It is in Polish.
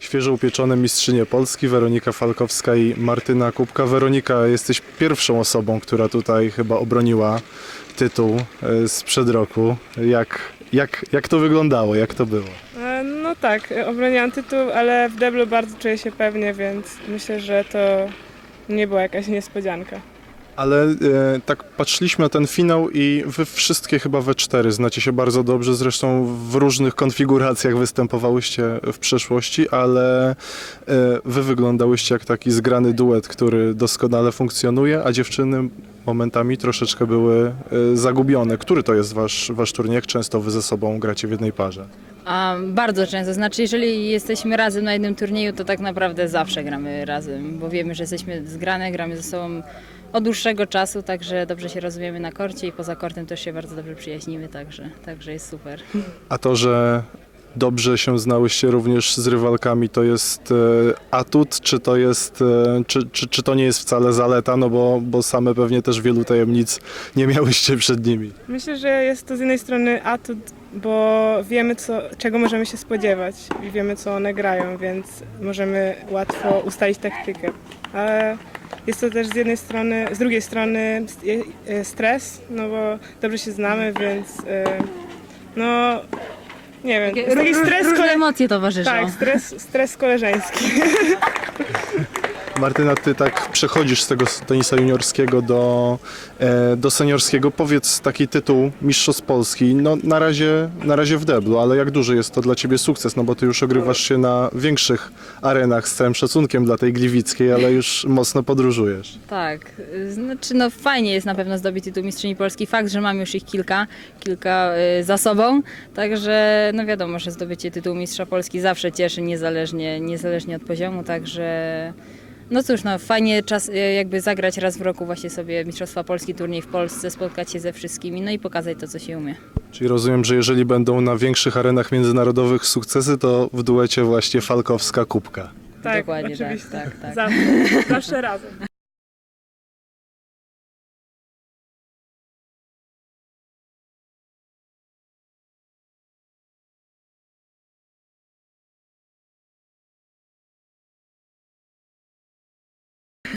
świeżo upieczone mistrzynie Polski, Weronika Falkowska i Martyna Kubka. Weronika, jesteś pierwszą osobą, która tutaj chyba obroniła tytuł e, sprzed roku. Jak, jak, jak to wyglądało, jak to było? E, No tak, e, obroniłam tytuł, ale w deblu bardzo czuję się pewnie, więc myślę, że to nie była jakaś niespodzianka. Ale e, tak patrzyliśmy na ten finał i wy wszystkie chyba we cztery znacie się bardzo dobrze, zresztą w różnych konfiguracjach występowałyście w przeszłości, ale e, wy wyglądałyście jak taki zgrany duet, który doskonale funkcjonuje, a dziewczyny momentami troszeczkę były e, zagubione. Który to jest wasz, wasz turniej? Jak często wy ze sobą gracie w jednej parze? A, bardzo często. Znaczy, jeżeli jesteśmy razem na jednym turnieju, to tak naprawdę zawsze gramy razem, bo wiemy, że jesteśmy zgrane, gramy ze sobą od dłuższego czasu, także dobrze się rozumiemy na korcie i poza kortem też się bardzo dobrze przyjaźnimy, także, także jest super. A to, że dobrze się znałyście również z rywalkami, to jest e, atut, czy to jest, e, czy, czy, czy to nie jest wcale zaleta, no bo, bo same pewnie też wielu tajemnic nie miałyście przed nimi. Myślę, że jest to z jednej strony atut, bo wiemy, co, czego możemy się spodziewać i wiemy, co one grają, więc możemy łatwo ustalić taktykę. Ale jest to też z jednej strony, z drugiej strony e, stres, no bo dobrze się znamy, więc e, no nie wiem, taki stres, Różne kole... emocje towarzyszą. tak, stres, stres koleżeński. Martyna, ty tak przechodzisz z tego tenisa juniorskiego do, e, do seniorskiego. Powiedz taki tytuł Mistrzostw Polski, no na razie, na razie w deblu, ale jak duży jest to dla ciebie sukces, no bo ty już ogrywasz się na większych arenach z całym szacunkiem dla tej gliwickiej, ale już mocno podróżujesz. Tak, znaczy no fajnie jest na pewno zdobyć tytuł Mistrzyni Polski. Fakt, że mam już ich kilka, kilka y, za sobą, także no wiadomo, że zdobycie tytułu Mistrza Polski zawsze cieszy, niezależnie, niezależnie od poziomu, także no cóż, no fajnie czas, y, jakby zagrać raz w roku właśnie sobie Mistrzostwa Polski, turniej w Polsce, spotkać się ze wszystkimi, no i pokazać to, co się umie. Czyli rozumiem, że jeżeli będą na większych arenach międzynarodowych sukcesy, to w duecie właśnie Falkowska Kubka. Tak, Dokładnie, tak, oczywiście. tak, tak. Zawsze, zawsze razem.